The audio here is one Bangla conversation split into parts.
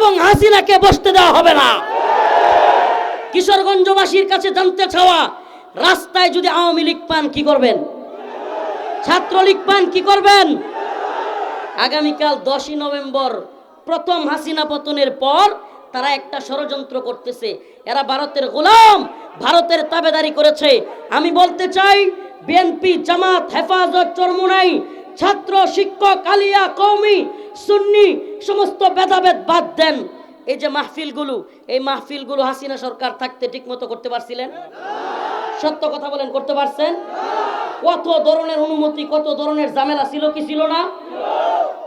এবং হাসিনাকে বসতে দেওয়া হবে না। কিশোরগঞ্জবাসীর কাছে জানতে চাওয়া, রাস্তায় যদি আওয়ামী লীগ পান কি করবেন? ছাত্রলীগ পান কি করবেন? আগামীকাল দশই নভেম্বর প্রথম হাসিনা পতনের পর তারা একটা ষড়যন্ত্র করতেছে। এরা ভারতের গোলাম, ভারতের তাবেদারি করেছে। আমি বলতে চাই, বিএনপি জামাত হেফাজত চরমুনাই, ছাত্র, শিক্ষক, আলিয়া কৌমি সুন্নি, সমস্ত ভেদাভেদ বাদ দেন। এই যে মাহফিলগুলো, এই মাহফিলগুলো হাসিনা সরকার থাকতে ঠিকমতো করতে পারছিলেন? সত্য কথা বলেন, করতে পারছেন? কত ধরনের অনুমতি, কত ধরনের ঝামেলা ছিল কি ছিল না?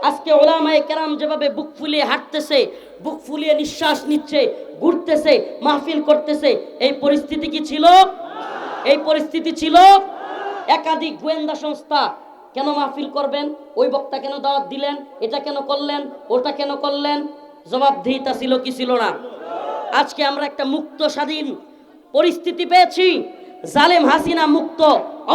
আজকে ওলামায়ে কেরাম যেভাবে বুক ফুলিয়ে হাঁটতেছে, বুক ফুলিয়ে নিঃশ্বাস নিচ্ছে, ঘুরতেছে, মাহফিল করতেছে, এই পরিস্থিতি কি ছিল? এই পরিস্থিতি ছিল একাধিক গোয়েন্দা সংস্থা কেন মাহফিল করবেন? ওই বক্তা কেন দাওয়াত দিলেন? এটা কেন করলেন? ওটা কেন করলেন? জবাবদিহিতা ছিল কি ছিল না? আজকে আমরা একটা মুক্ত, স্বাধীন পরিস্থিতি পেয়েছি। জালেম হাসিনা মুক্ত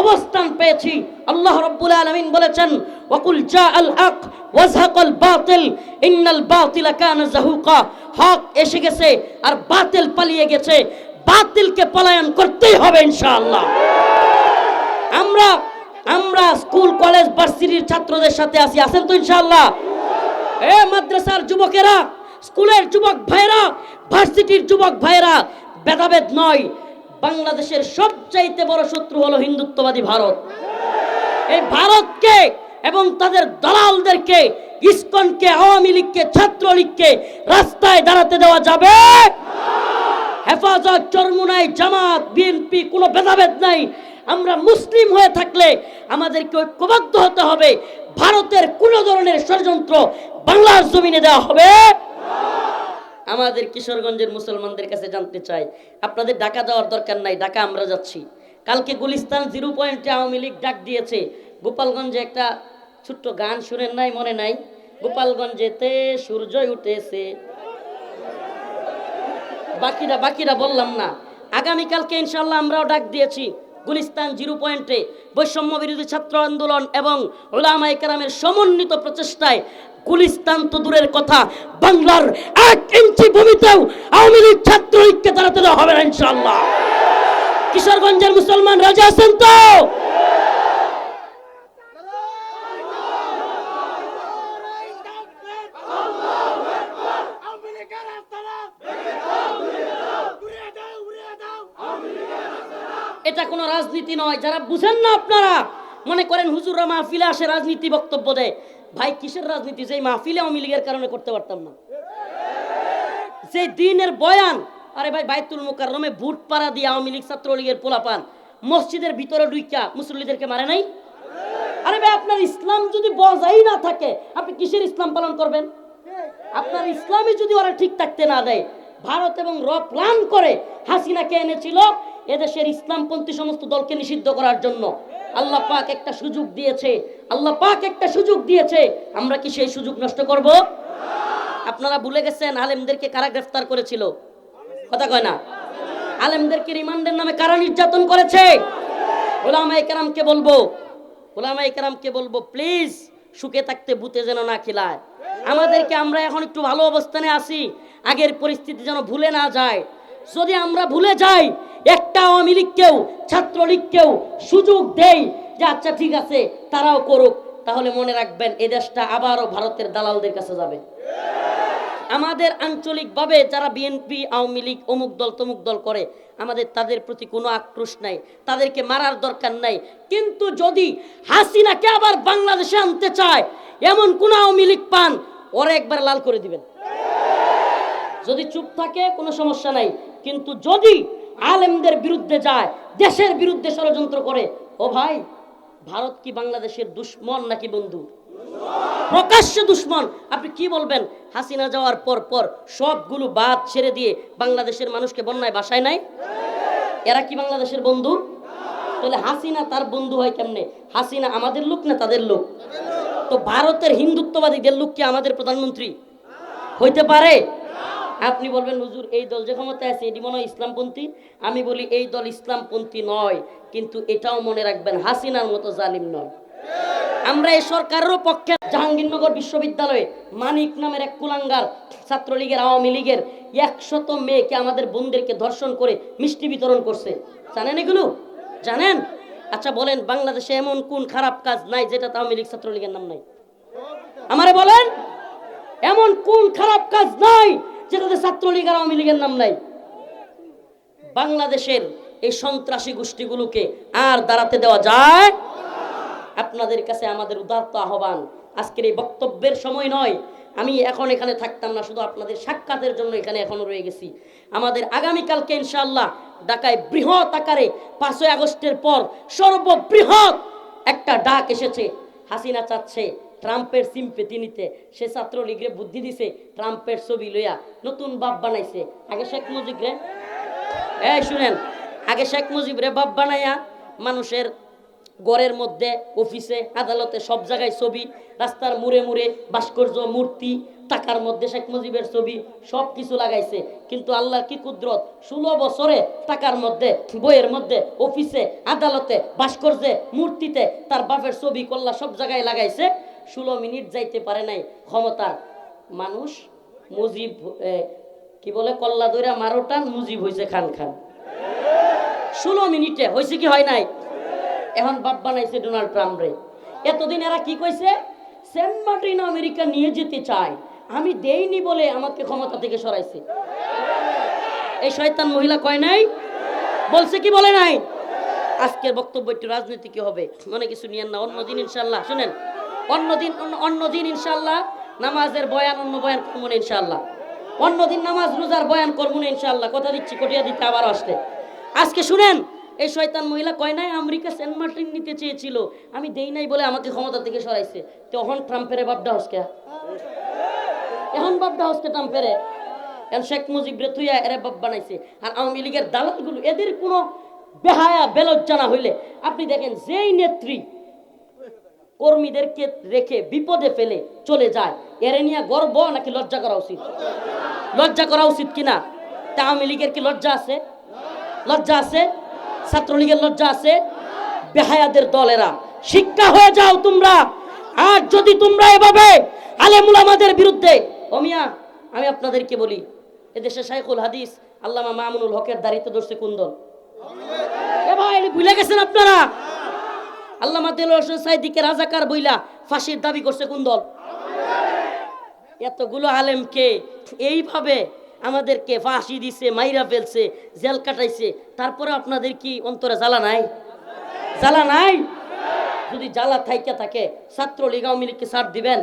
অবস্থান পেয়েছি। আল্লাহ রাব্বুল আলামিন বলেছেন, ওয়াকুল জাআল হক, ওয়াজহাকাল বাতিল, ইন্নাল বাতিলা কানা জাহুকা। হক এসে গেছে আর বাতিল পালিয়ে গেছে। বাতিলকে পলায়ন করতেই হবে ইনশাআল্লাহ। আমরা আমরা স্কুল, কলেজ, ভার্সিটির ছাত্রদের সাথে আছি। আছেন তো ইনশাআল্লাহ? এ মাদ্রাসার যুবকেরা, স্কুলের যুবক ভাইরা ভার্সিটির যুবক ভাইরা ভেদাভেদ নয়, বাংলাদেশের সবচাইতে বড় শত্রু হলো হিন্দুত্ববাদী ভারত। এই ভারতকে এবং তাদের দালালদেরকে, ইসকনকে, আওয়ামী লীগকে, ছাত্রলীগকে রাস্তায় দাঁড়াতে দেওয়া যাবে। হেফাজত, চরমুনাই জামাত, বিএনপি, কোনো ভেদাভেদ নাই। আমরা মুসলিম হয়ে থাকলে আমাদেরকে ঐক্যবদ্ধ হতে হবে। ভারতের কোন ধরনের ষড়যন্ত্র বাংলার জমিনে দেওয়া হবে আমাদের কিশোরগঞ্জের মুসলমানদের কাছে জানতে চাই, আপনাদের ঢাকা যাওয়ার দরকার নাই, ঢাকা আমরা যাচ্ছি। কালকে গুলিস্তান জিরো পয়েন্টে আওয়ামী লীগ ডাক দিয়েছে। গোপালগঞ্জে একটা ছোট্ট গান শুনেন নাই, মনে নাই? গোপালগঞ্জেতে সূর্য উঠেছে। বাকিরা বাকিরা বললাম না। আগামীকালকে ইনশাল্লাহ আমরাও ডাক দিয়েছি। গুলিস্তান জিরো পয়েন্টে বৈষম্য বিরোধী ছাত্র আন্দোলন এবং ওলামা একরামের সমন্বিত প্রচেষ্টায় গুলিস্তান তো দূরের কথা, বাংলার এক ইঞ্চি ভূমিতেও আওয়ামী লীগ ছাত্রলীগকে দাঁড়াতে দেওয়া হবে না ইনশাল্লাহ কিশোরগঞ্জের মুসলমান রাজা আছেন তো? রাজনীতি নয়, যারা বুঝেন না আপনারা, মনে করেন হুজুররা মাহফিলে আসে, রাজনীতি বক্তব্য দেয়। ভাই, কিসের রাজনীতি? যে মাহফিলে আওয়ামী লীগের কারণে করতে পারতাম না। যে দিনের বয়ান, আরে ভাই, বাইতুল মোকাররমে বুট পাড়া দিয়ে আওয়ামী লীগ ছাত্রলীগের পোলাপান, মসজিদের ভিতরে ডুইকা মুসল্লিদেরকে মারে নাই? আরে ভাই, আপনার ইসলাম যদি বজাই না থাকে, আপনি কিসের ইসলাম পালন করবেন? আপনার ইসলামই যদি ওরা ঠিক থাকতে না দেয়, ভারত এবং র প্ল্যান করে হাসিনাকে এনেছিল এদেশের ইসলামপন্থী সমস্ত দলকে নিষিদ্ধ করার জন্য। আল্লাহ পাক একটা সুযোগ দিয়েছে। আল্লাহ পাক একটা সুযোগ দিয়েছে। আমরা কি সেই সুযোগ নষ্ট করব? আপনারা ভুলে গেছেন, আলেমদেরকে কারা গ্রেফতার করেছিল? কথা কয় না? আলেমদেরকে রিমান্ডের নামে কারা নির্যাতন করেছে? ওলামাই কেরামকে বলব ওলামাই কেরামকে বলব, প্লিজ সুখে থাকতে বুতে যেন না খিলায়। আমাদেরকে আমরা এখন একটু ভালো অবস্থানে আছি। আগের পরিস্থিতি যেন ভুলে না যায়। যদি আমরা ভুলে যাই একটা আওয়ামী লীগকেও ছাত্রলীগকেও সুযোগ দেই যে আচ্ছা ঠিক আছে, তারাও করুক, তাহলে মনে রাখবেন এ দেশটা আবারও ভারতের দালালদের কাছে যাবে। আমাদের আঞ্চলিকভাবে যারা বিএনপি, আওয়ামী লীগ, অমুক দল, তমুক দল করে, আমাদের তাদের প্রতি কোনো আক্রোশ নাই, তাদেরকে মারার দরকার নাই। কিন্তু যদি হাসিনাকে আবার বাংলাদেশে আনতে চায়, এমন কোন আওয়ামী লীগ পান, ওরা একবার লাল করে দিবেন। যদি চুপ থাকে, কোনো সমস্যা নাই। কিন্তু যদি আলেমদের বিরুদ্ধে যায়, দেশের বিরুদ্ধে ষড়যন্ত্র করে, ও ভাই, ভারত কি বাংলাদেশের দুশ্মন নাকি বন্ধু? প্রকাশ্যে দুশ্মন। আপনি কি বলবেন? হাসিনা যাওয়ার পর পর সবগুলো বাদ ছেড়ে দিয়ে বাংলাদেশের মানুষকে বন্যায় বাসায় নাই? এরা কি বাংলাদেশের বন্ধু? তাহলে হাসিনা তার বন্ধু হয় কেমনে? হাসিনা আমাদের লোক না তাদের লোক? তো ভারতের হিন্দুত্ববাদীদের লোক কি আমাদের প্রধানমন্ত্রী? হইতে পারে। আপনি বলবেন, হুজুর, এই দল যে ক্ষমতায় আছে, এটি মনে হয় ইসলামপন্থী? আমি বলি, এই দল ইসলামপন্থী নয়, কিন্তু এটাও মনে রাখবেন, হাসিনার মতো জালিম নয়। আমরা এই সরকারেরও পক্ষে জাহাঙ্গীরনগর বিশ্ববিদ্যালয়ে মানিক নামের এক কুলাঙ্গার ছাত্রলীগের, আওয়ামী লীগের একশত মেয়েকে আমাদের বোনদেরকে ধর্ষণ করে মিষ্টি বিতরণ করছে। জানেন এগুলো? জানেন? আচ্ছা বলেন, বাংলাদেশে এমন কোন খারাপ কাজ নাই যেটা আওয়ামী লীগ ছাত্রলীগের নাম নাই? আমারে বলেন, এমন কোন খারাপ কাজ নাই যেটাতে ছাত্রলীগ আর আওয়ামী লীগের নাম নাই। বাংলাদেশের এই সন্ত্রাসী গোষ্ঠীগুলোকে আর দাঁড়াতে দেওয়া যায় আপনাদের কাছে আমাদের উদাত্ত আহ্বান। আজকের এই বক্তব্যের সময় নয়। আমি এখন এখানে থাকতাম না, শুধু আপনাদের সাক্ষাতের জন্য এখানে এখনও রয়ে গেছি। আমাদের আগামীকালকে ইনশাআল্লাহ ঢাকায় বৃহৎ আকারে পাঁচই আগস্টের পর সর্ববৃহৎ একটা ডাক এসেছে, হাসিনা চাচ্ছে ট্রাম্পের সিম্পেতি নিতে সে ছাত্রলীগরে বুদ্ধি দিছে, ট্রাম্পের ছবি লইয়া নতুন বাপ বানাইছে। আগে শেখ মুজিবরে এই শুনেন, আগে শেখ মুজিবরে বাপ বানাইয়া মানুষের গড়ের মধ্যে, অফিসে, আদালতে সব জায়গায় ছবি, রাস্তার মুড়ে মুড়ে ভাস্কর্য, মূর্তি, টাকার মধ্যে শেখ মুজিবের ছবি, সব কিছু লাগাইছে। কিন্তু আল্লাহর কি কুদরত? ষোলো বছরে টাকার মধ্যে, বইয়ের মধ্যে, অফিসে, আদালতে, ভাস্কর্যে, মূর্তিতে তার বাপের ছবি, কল্লা সব জায়গায় লাগাইছে। ষোলো মিনিট যাইতে পারে নাই ক্ষমতার। মানুষ মুজিব কি বলে, কল্লা দইরা মারোটান মুজিব হয়েছে খান খান। ষোলো মিনিটে হয়েছে কি হয় নাই? এখন বাপ বানাইছে ডোনাল্ড ট্রাম্প রে। এতদিন এরা কি কইছে? সেন্ট মার্টিন আমেরিকা নিয়ে যেতে চায়। আমি দেইনি বলে আমাকে ক্ষমতা থেকে সরাইছে। এই শয়তান মহিলা কয় নাই? বলছে কি বলে নাই? আজকের বক্তব্য একটু রাজনীতি কি হবে? মনে কিছু নিয়েন না অন্যদিন ইনশাল্লাহ। শুনেন। অন্যদিন অন্য- অন্যদিন ইনশাল্লাহ নামাজের বয়ান, অন্য বয়ান করব ইনশাল্লাহ অন্যদিন নামাজ রোজার বয়ান করব না ইনশাল্লাহ কথা দিচ্ছি, কটিয়া দিতে আবার আসতে আজকে শুনেন, এই শয়তান মহিলা কয় নাই, আমেরিকা সেন্ট মার্টিন নিতে চেয়েছিল। আমি দেই নাই বলে আমাকে ক্ষমতা থেকে সরাইছে। তখন ট্রাম্পের বাপডা হসকে এখন বাপডা হসকে ট্রাম্পের? এখন শেখ মুজিব রে তুইয়া এরে বাপ বানাইছে। আর আওয়ামী লীগের দালালগুলো, এদের কোনো বেহায়া, বেলজ্জা না হইলে। আপনি দেখেন, যেই নেত্রী কর্মীদেরকে রেখে বিপদে ফেলে চলে যায়। এরে নিয়ে গর্ব নাকি লজ্জা করা উচিত? লজ্জা করা উচিত কিনা? তা আওয়ামী লীগের কি লজ্জা আছে? লজ্জা আছে? ছাত্রলীগের লজ্জা আছে? বেহায়াদের দলেরা। শিক্ষা হয়ে যাও তোমরা। আর যদি তোমরা এভাবে আলেমুল আমাদের বিরুদ্ধে অমিয়া আমি আপনাদেরকে বলি, এদেশে শাইখুল হাদিস আল্লামা মামুনুল হকের দাঁড়িত ধরছে কোন দল এ ভাই, ভুলে গেছেন আপনারা? আল্লামা দিল সাইদিকে রাজাকার বইলা ফাঁসির দাবি করছে কোন দল? এতগুলো আলেমকে এইভাবে আমাদেরকে ফাঁসি দিছে, মাইরা ফেলছে, জেল কাটাইছে তারপরে আপনাদের কি অন্তরে জ্বালা নাই? জ্বালা নাই? যদি জ্বালা থাইকে থাকে, ছাত্রলীগ আওয়ামী লীগকে ছাড় দিবেন।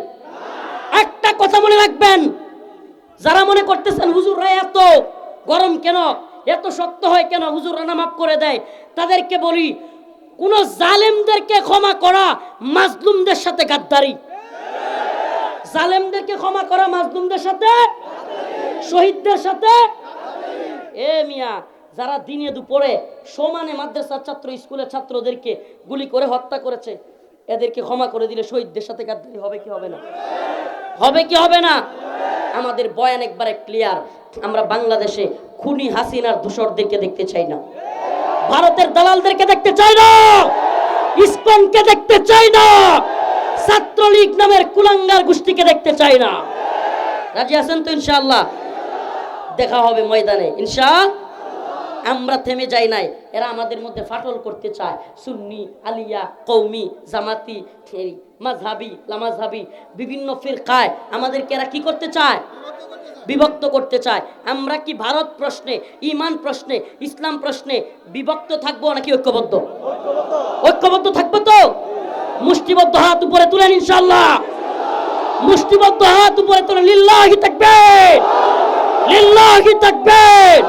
একটা কথা মনে রাখবেন, যারা মনে করতেছেন, হুজুররা এত গরম কেন? এত শক্ত হয় কেন? হুজুররা না মাফ করে দেয়। তাদেরকে বলি কোন জালেমদেরকে ক্ষমা করা মাজলুমদের সাথে গাদ্দারি। জালেমদেরকে ক্ষমা করা মাজলুমদের সাথে শহীদদের সাথে এ মিয়া, যারা দিনে দুপুরে সমানে মাদ্রাসার ছাত্র, স্কুলের ছাত্রদেরকে গুলি করে হত্যা করেছে, এদেরকে ক্ষমা করে দিলে শহীদদের সাথে গাদ্দারি হবে কি হবে না? হবে কি হবে না? আমাদের বয়ান একবারে ক্লিয়ার আমরা বাংলাদেশে খুনি হাসিনার দূষরদেরকে দেখতে চাই না। ভারতের দালালদেরকে দেখতে চাই না। ইসকনকে দেখতে চাই না। ছাত্রলীগ নামের কুলাঙ্গার গোষ্ঠীকে দেখতে চাই না। রাজি আছেন তো ইনশাআল্লাহ? দেখা হবে ময়দানে। ইনশা আমরা থেমে যাই নাই। এরা আমাদের মধ্যে ফাটল করতে চায়। সুন্নি, আলিয়া কৌমি জামাতি, এই মাঝহাবি, লামাঝহাবি, বিভিন্ন ফিরকায় আমাদেরকে এরা কি করতে চায়? বিভক্ত করতে চায়। আমরা কি ভারত প্রশ্নে, ইমান প্রশ্নে, ইসলাম প্রশ্নে বিভক্ত থাকব নাকি ঐক্যবদ্ধ? ঐক্যবদ্ধ থাকব তো? মুষ্টিবদ্ধ হাত উপরে তুলেন ইনশাল্লাহ মুষ্টিবদ্ধ হাত উপরে তুলে লিল্লাহি তাকবীর। লিল্লাহি তাকবীর।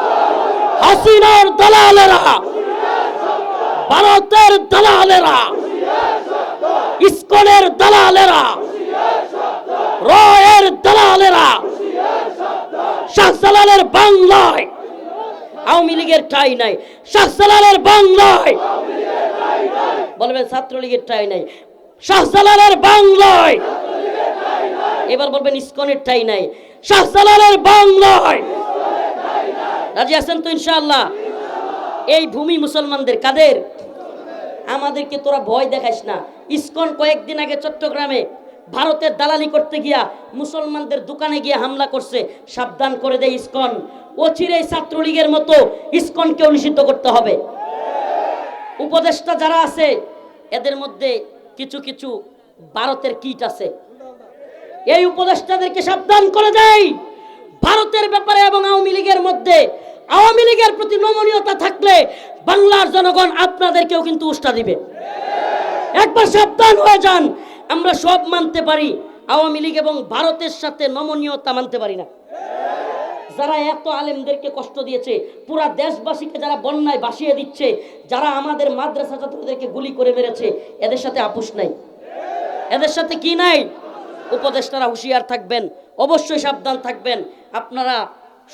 হাসিনার দালালেরা, ভারতের দালালেরা, ইসকনের দালালেরা, রয়ের দালালেরা শাহজালালের বাংলায়। আওয়ামী লীগের ঠাই নাই। শাহজালালের বাংলায়। বলবেন ছাত্রলীগের ঠাই নাই। শাহজালালের বাংলায়। এবার বলবেন ইসকনের ঠাই নাই। শাহজালালের বাংলায়। রাজি আছেন তো ইনশাআল্লাহ? এই ভূমি মুসলমানদের কাদের? আমাদেরকে তোরা ভয় দেখাইস না। ইসকন কয়েকদিন আগে চট্টগ্রামে ভারতের দালালি করতে গিয়া মুসলমানদের দোকানে গিয়ে হামলা করছে, সাবধান করে দেয় ইসকন। অচিরেই ছাত্রলীগের মতো ইসকনকেও নিষিদ্ধ করতে হবে। উপদেষ্টা যারা আছে, এদের মধ্যে কিছু কিছু ভারতের কীট আছে। এই উপদেষ্টাদেরকে সাবধান করে দেয় ভারতের ব্যাপারে এবং আওয়ামী লীগের মধ্যে, আওয়ামী লীগের প্রতি নমনীয়তা থাকলে বাংলার জনগণ আপনাদেরকেও কিন্তু উষ্টা দিবে। একবার সাবধান হয়ে যান। আমরা সব মানতে পারি, আওয়ামী লীগ এবং ভারতের সাথে নমনীয়তা মানতে পারি না। যারা এত আলেমদেরকে কষ্ট দিয়েছে, পুরা দেশবাসীকে যারা বন্যায় ভাসিয়ে দিচ্ছে, যারা আমাদের মাদ্রাসা ছাত্রদেরকে গুলি করে মেরেছে, এদের সাথে আপোষ নাই। এদের সাথে কি নাই? উপদেষ্টারা হুঁশিয়ার থাকবেন, অবশ্যই সাবধান থাকবেন। আপনারা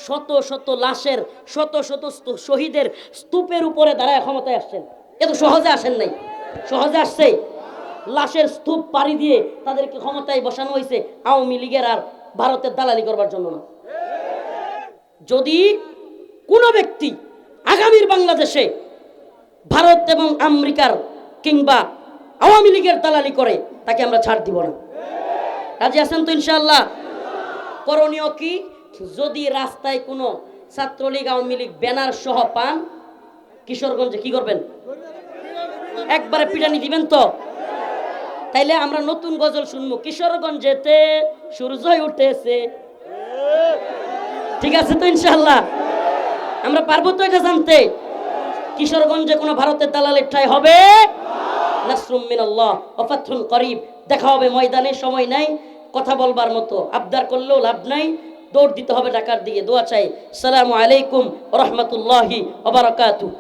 শত শত লাশের, শত শত শহীদের স্তূপের উপরে দাঁড়ায় ক্ষমতায় আসছেন। এ তো সহজে আসেন নাই, সহজে আসছে লাশের স্তূপ পাড়ি দিয়ে তাদেরকে ক্ষমতায় বসানো হয়েছে আওয়ামী লীগের আর ভারতের দালালি করবার জন্য না। যদি কোনো ব্যক্তি আগামীর বাংলাদেশে ভারত এবং আমেরিকার কিংবা আওয়ামী লীগের দালালি করে, তাকে আমরা ছাড় দিব না। রাজি আছেন তো ইনশাল্লাহ করণীয় কি? যদি রাস্তায় কোনো ছাত্রলীগ, আওয়ামী লীগ, ব্যানার সহ পান, কিশোরগঞ্জে কি করবেন? একবারে পিটানি দিবেন তো? তাইলে আমরা নতুন গজল শুনব। কিশোরগঞ্জেতে সূর্যই উঠেছে। ঠিক আছে তো ইনশাল্লাহ আমরা পারব তো এটা জানতে? কিশোরগঞ্জে কোনো ভারতের দালালের ঠাই হবে? নাসরুম মিনাল্লাহ ওয়া ফাতহুন করিব। দেখা হবে, ময়দানে সময় নাই, কথা বলবার মতো। আবদার করলেও লাভ নাই, দৌড় দিতে হবে ঢাকার দিকে। দোয়া চাই। সালামু আলাইকুম রহমতুল্লাহি ওয়া বারাকাতুহু